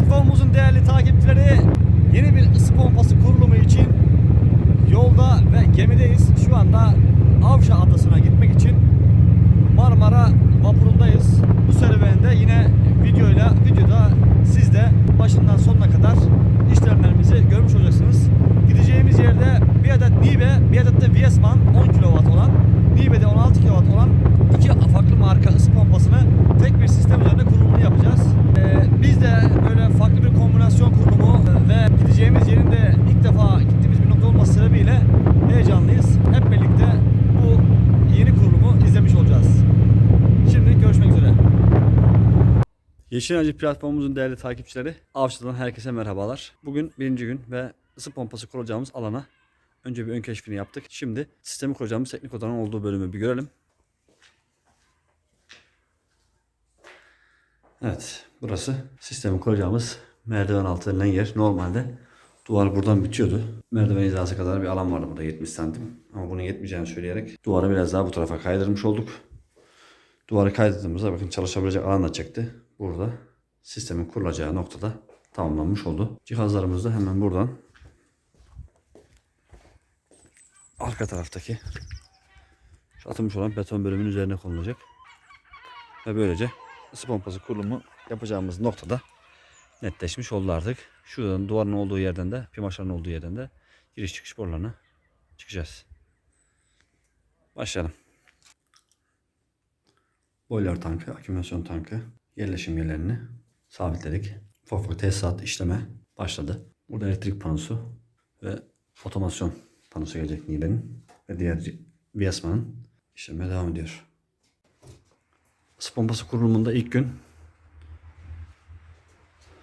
Platformumuzun değerli takipçileri yeni bir ısı pompası kurulumu için yolda ve gemideyiz. Şu anda Avşa Adası'na gitmek için Marmara vapurundayız. Bu serüvende yine videoyla videoda siz de başından sonuna kadar işlemlerimizi görmüş olacaksınız. Gideceğimiz yerde bir adet Nibe, bir adet de Viesman 10 kW olan, Nibe'de 16 kW olan iki farklı marka ısı pompasını tek bir sistem üzerinde kurulumunu yapacağız. Ee, biz de böyle farklı bir kombinasyon kurulumu ve gideceğimiz yerin de ilk defa gittiğimiz bir nokta olması sebebiyle heyecanlıyız. Hep birlikte bu yeni kurulumu izlemiş olacağız. Şimdi görüşmek üzere. Yeşil Enerji platformumuzun değerli takipçileri, Avşa'dan herkese merhabalar. Bugün birinci gün ve ısı pompası kuracağımız alana önce bir ön keşfini yaptık. Şimdi sistemi kuracağımız teknik odanın olduğu bölümü bir görelim. Evet, burası sistemi kuracağımız merdiven altı denilen yer. Normalde duvar buradan bitiyordu. Merdiven hizası kadar bir alan vardı burada 70 santim. Ama bunun yetmeyeceğini söyleyerek duvarı biraz daha bu tarafa kaydırmış olduk. Duvarı kaydırdığımızda bakın çalışabilecek alan da çekti. Burada sistemin kurulacağı noktada tamamlanmış oldu. Cihazlarımız da hemen buradan arka taraftaki atılmış olan beton bölümün üzerine konulacak. Ve böylece ısı pompası kurulumu yapacağımız noktada netleşmiş oldu artık. Şuradan duvarın olduğu yerden de, pimaşların olduğu yerden de giriş çıkış borularına çıkacağız. Başlayalım. Boiler tankı, akümülasyon tankı, yerleşim yerlerini sabitledik. Ufak tesisat işleme başladı. Burada elektrik panosu ve otomasyon panosu gelecek Nibe'nin ve diğer Viasman'ın işlemeye devam ediyor. Isı pompası kurulumunda ilk gün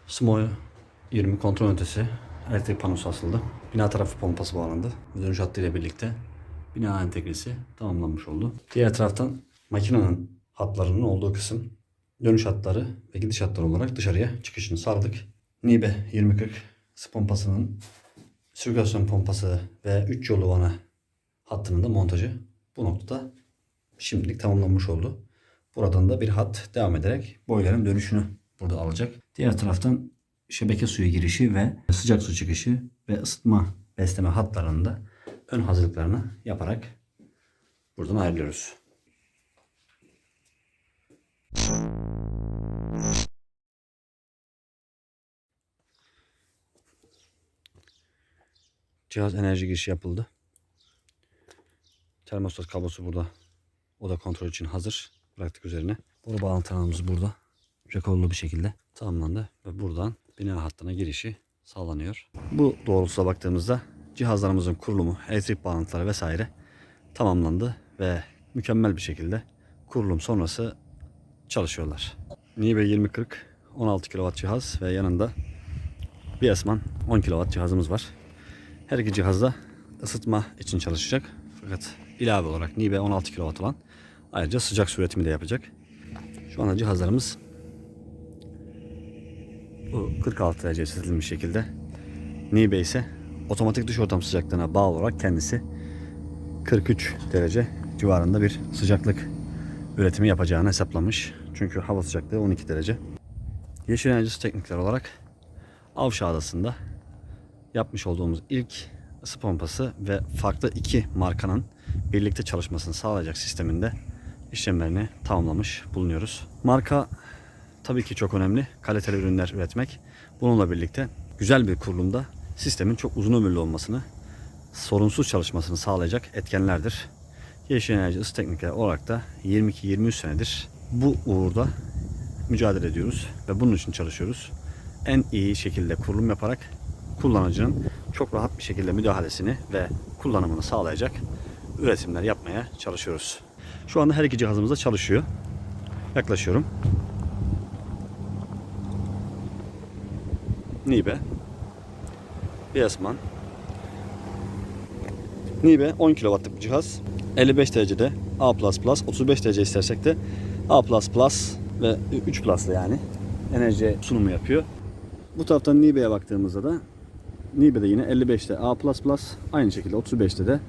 SMO 20 kontrol ünitesi elektrik panosu asıldı. Bina tarafı pompası bağlandı. Dönüş hattıyla birlikte bina entegresi tamamlanmış oldu. Diğer taraftan makinenin hatlarının olduğu kısım dönüş hatları ve gidiş hatları olarak dışarıya çıkışını sağladık. Nibe 2040 ısı pompasının sirkülasyon pompası ve 3 yolu vana hattının da montajı bu noktada şimdilik tamamlanmış oldu. Buradan da bir hat devam ederek boyların dönüşünü burada alacak. Diğer taraftan şebeke suyu girişi ve sıcak su çıkışı ve ısıtma besleme hatlarının da ön hazırlıklarını yaparak buradan ayrılıyoruz. Cihaz enerji girişi yapıldı. Termostat kablosu burada. O da kontrol için hazır. Bıraktık üzerine. Boru bağlantı alanımız burada. Rekorlu bir şekilde tamamlandı. Ve buradan bina hattına girişi sağlanıyor. Bu doğrultuda baktığımızda cihazlarımızın kurulumu, elektrik bağlantıları vesaire tamamlandı. Ve mükemmel bir şekilde kurulum sonrası çalışıyorlar. Nibe 2040 16 kW cihaz ve yanında bir Esman 10 kW cihazımız var. Her iki cihazda ısıtma için çalışacak. Fakat ilave olarak Nibe 16 kW olan ayrıca sıcak su üretimi de yapacak. Şu anda cihazlarımız bu 46 derece ısıtılmış şekilde. Nibe ise otomatik dış ortam sıcaklığına bağlı olarak kendisi 43 derece civarında bir sıcaklık üretimi yapacağını hesaplamış. Çünkü hava sıcaklığı 12 derece. Yeşil enerjisi teknikler olarak Avşa Adası'nda yapmış olduğumuz ilk ısı pompası ve farklı iki markanın birlikte çalışmasını sağlayacak sisteminde işlemlerini tamamlamış bulunuyoruz. Marka tabii ki çok önemli. Kaliteli ürünler üretmek. Bununla birlikte güzel bir kurulumda sistemin çok uzun ömürlü olmasını, sorunsuz çalışmasını sağlayacak etkenlerdir. Yeşil Enerji Isı Teknikleri olarak da 22-23 senedir bu uğurda mücadele ediyoruz ve bunun için çalışıyoruz. En iyi şekilde kurulum yaparak kullanıcının çok rahat bir şekilde müdahalesini ve kullanımını sağlayacak üretimler yapmaya çalışıyoruz. Şu anda her iki cihazımız da çalışıyor. Yaklaşıyorum. Nibe. Biasman. Nibe 10 kW'lık bir cihaz. 55 derecede A++, 35 derece istersek de A++ ve 3 Plus'la yani enerji sunumu yapıyor. Bu taraftan Nibe'ye baktığımızda da Nibe'de yine 55'te A++ aynı şekilde 35'te de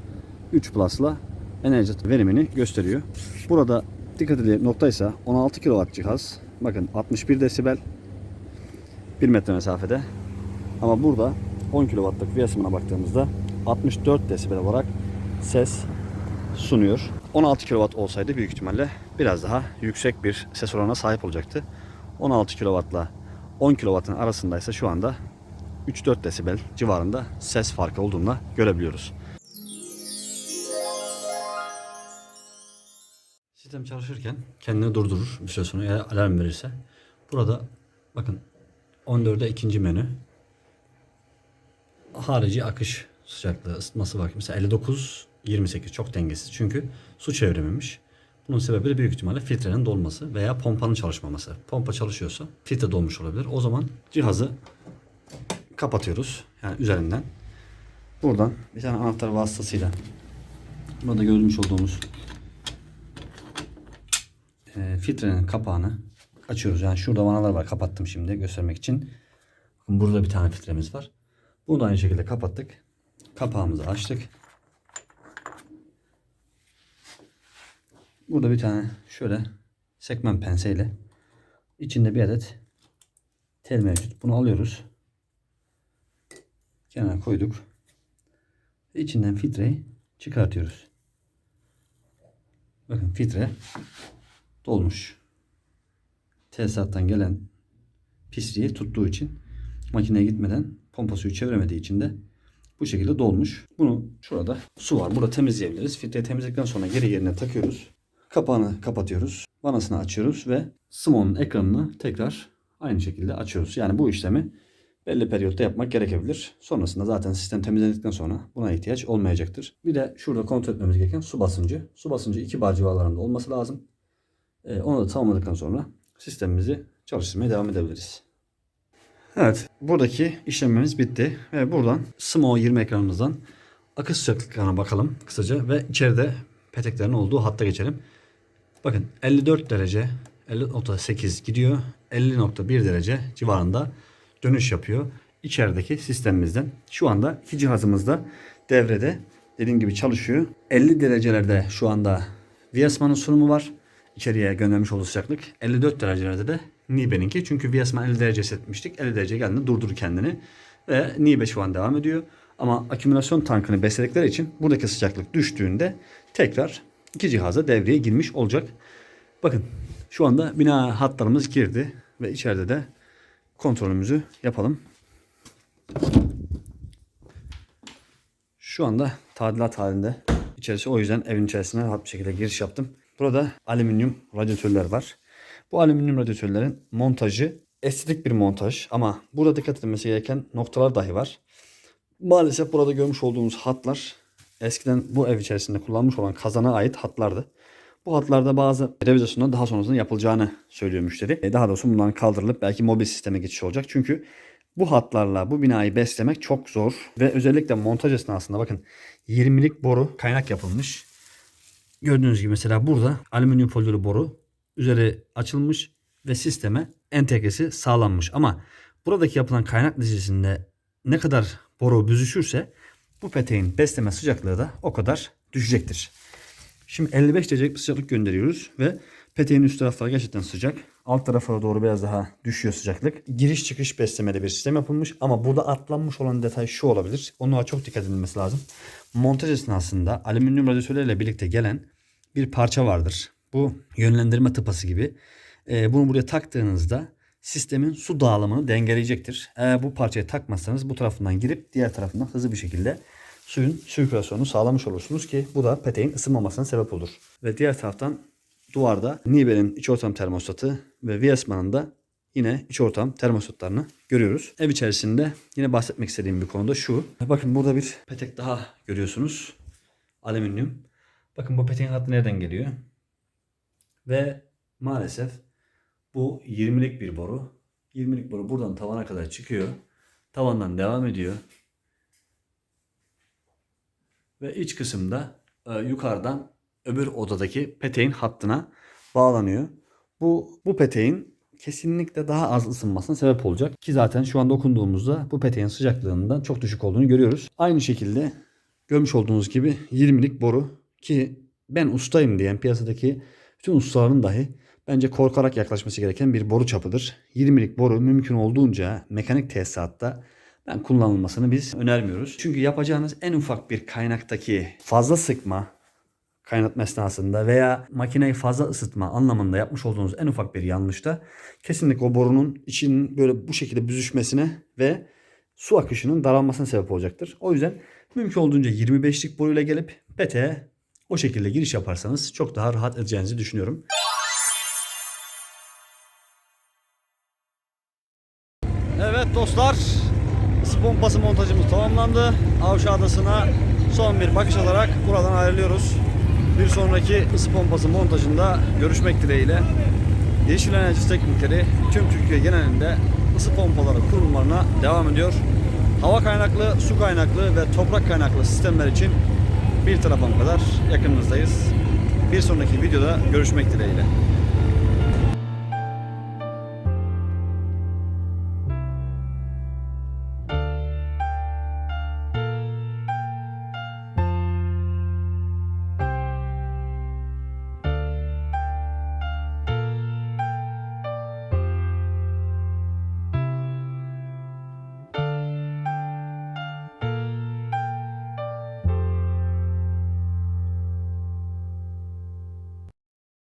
3 Plus'la enerji verimini gösteriyor. Burada dikkat edin noktaysa 16 kW cihaz. Bakın 61 desibel 1 metre mesafede. Ama burada 10 kW'lık Viasman'a baktığımızda 64 desibel olarak ses sunuyor. 16 kW olsaydı büyük ihtimalle biraz daha yüksek bir ses oranına sahip olacaktı. 16 kW'la 10 kW'ın arasındaysa şu anda 3-4 desibel civarında ses farkı olduğunu görebiliyoruz. Sistem çalışırken kendini durdurur bir süre sonra eğer alarm verirse. Burada bakın 14'e ikinci menü. Harici akış sıcaklığı ısıtması var. Mesela 59 28 çok dengesiz. Çünkü su çevrememiş. Bunun sebebi de büyük ihtimalle filtrenin dolması veya pompanın çalışmaması. Pompa çalışıyorsa filtre dolmuş olabilir. O zaman cihazı kapatıyoruz. Yani üzerinden. Buradan bir tane anahtar vasıtasıyla burada görmüş olduğumuz e, filtrenin kapağını açıyoruz. Yani şurada vanalar var. Kapattım şimdi göstermek için. Bakın burada bir tane filtremiz var. Bunu da aynı şekilde kapattık. Kapağımızı açtık. Burada bir tane şöyle sekmen penseyle içinde bir adet tel mevcut. Bunu alıyoruz. Kenara koyduk. İçinden filtreyi çıkartıyoruz. Bakın filtre dolmuş. Tesisattan gelen pisliği tuttuğu için makineye gitmeden pompa suyu çeviremediği için de bu şekilde dolmuş. Bunu şurada su var. Burada temizleyebiliriz. Filtreyi temizledikten sonra geri yerine takıyoruz. Kapağını kapatıyoruz. Vanasını açıyoruz ve Smon'un ekranını tekrar aynı şekilde açıyoruz. Yani bu işlemi belli periyotta yapmak gerekebilir. Sonrasında zaten sistem temizlendikten sonra buna ihtiyaç olmayacaktır. Bir de şurada kontrol etmemiz gereken su basıncı. Su basıncı 2 bar civarlarında olması lazım. Ee, onu da tamamladıktan sonra sistemimizi çalıştırmaya devam edebiliriz. Evet, buradaki işlemimiz bitti ve buradan SMO 20 ekranımızdan akış sıcaklıklarına bakalım kısaca ve içeride peteklerin olduğu hatta geçelim. Bakın 54 derece 50.8 gidiyor. 50.1 derece civarında dönüş yapıyor. İçerideki sistemimizden. Şu anda iki cihazımız da devrede dediğim gibi çalışıyor. 50 derecelerde şu anda Viasman'ın sunumu var. İçeriye göndermiş olduğu sıcaklık. 54 derecelerde de Nibe'ninki. Çünkü Viasman 50 derece setmiştik. 50 derece geldiğinde durdurur kendini. Ve Nibe şu an devam ediyor. Ama akümülasyon tankını besledikleri için buradaki sıcaklık düştüğünde tekrar iki cihaza devreye girmiş olacak. Bakın şu anda bina hatlarımız girdi ve içeride de kontrolümüzü yapalım. Şu anda tadilat halinde. İçerisi o yüzden evin içerisine rahat bir şekilde giriş yaptım. Burada alüminyum radyatörler var. Bu alüminyum radyatörlerin montajı estetik bir montaj ama burada dikkat edilmesi gereken noktalar dahi var. Maalesef burada görmüş olduğumuz hatlar eskiden bu ev içerisinde kullanmış olan kazana ait hatlardı. Bu hatlarda bazı revizasyonlar daha sonrasında yapılacağını söylüyor müşteri. E, Daha doğrusu bunların kaldırılıp belki mobil sisteme geçiş olacak. Çünkü bu hatlarla bu binayı beslemek çok zor. Ve özellikle montaj esnasında bakın 20'lik boru kaynak yapılmış. Gördüğünüz gibi mesela burada alüminyum folyolu boru üzeri açılmış ve sisteme entegresi sağlanmış. Ama buradaki yapılan kaynak neticesinde ne kadar boru büzüşürse bu peteğin besleme sıcaklığı da o kadar düşecektir. Şimdi 55 derecelik sıcaklık gönderiyoruz ve peteğin üst tarafları gerçekten sıcak. Alt tarafa doğru biraz daha düşüyor sıcaklık. Giriş çıkış beslemede bir sistem yapılmış ama burada atlanmış olan detay şu olabilir. Onlara çok dikkat edilmesi lazım. Montaj esnasında alüminyum radyatörlerle birlikte gelen bir parça vardır. Bu yönlendirme tıpası gibi. Ee, bunu buraya taktığınızda sistemin su dağılımını dengeleyecektir. Eğer bu parçayı takmazsanız bu tarafından girip diğer tarafından hızlı bir şekilde suyun sirkülasyonunu sağlamış olursunuz ki bu da peteğin ısınmamasına sebep olur. Ve diğer taraftan duvarda Nibe'nin iç ortam termostatı ve Viasman'ın da yine iç ortam termostatlarını görüyoruz. Ev içerisinde yine bahsetmek istediğim bir konuda şu. Bakın burada bir petek daha görüyorsunuz. Alüminyum. Bakın bu peteğin hattı nereden geliyor? Ve maalesef bu 20'lik bir boru. 20'lik boru buradan tavana kadar çıkıyor. Tavandan devam ediyor. Ve iç kısımda e, yukarıdan öbür odadaki peteğin hattına bağlanıyor. Bu bu peteğin kesinlikle daha az ısınmasına sebep olacak. Ki zaten şu an dokunduğumuzda bu peteğin sıcaklığından çok düşük olduğunu görüyoruz. Aynı şekilde görmüş olduğunuz gibi 20'lik boru ki ben ustayım diyen piyasadaki bütün ustaların dahi bence korkarak yaklaşması gereken bir boru çapıdır. 20'lik boru mümkün olduğunca mekanik tesisatta ben kullanılmasını biz önermiyoruz. Çünkü yapacağınız en ufak bir kaynaktaki fazla sıkma kaynatma esnasında veya makineyi fazla ısıtma anlamında yapmış olduğunuz en ufak bir yanlışta kesinlikle o borunun içinin böyle bu şekilde büzüşmesine ve su akışının daralmasına sebep olacaktır. O yüzden mümkün olduğunca 25'lik boruyla gelip peteğe o şekilde giriş yaparsanız çok daha rahat edeceğinizi düşünüyorum. Dostlar, ısı pompası montajımız tamamlandı. Avşa Adası'na son bir bakış alarak buradan ayrılıyoruz. Bir sonraki ısı pompası montajında görüşmek dileğiyle. Yeşil Enerji Teknikleri tüm Türkiye genelinde ısı pompaları kurulmalarına devam ediyor. Hava kaynaklı, su kaynaklı ve toprak kaynaklı sistemler için bir tarafım kadar yakınınızdayız. Bir sonraki videoda görüşmek dileğiyle.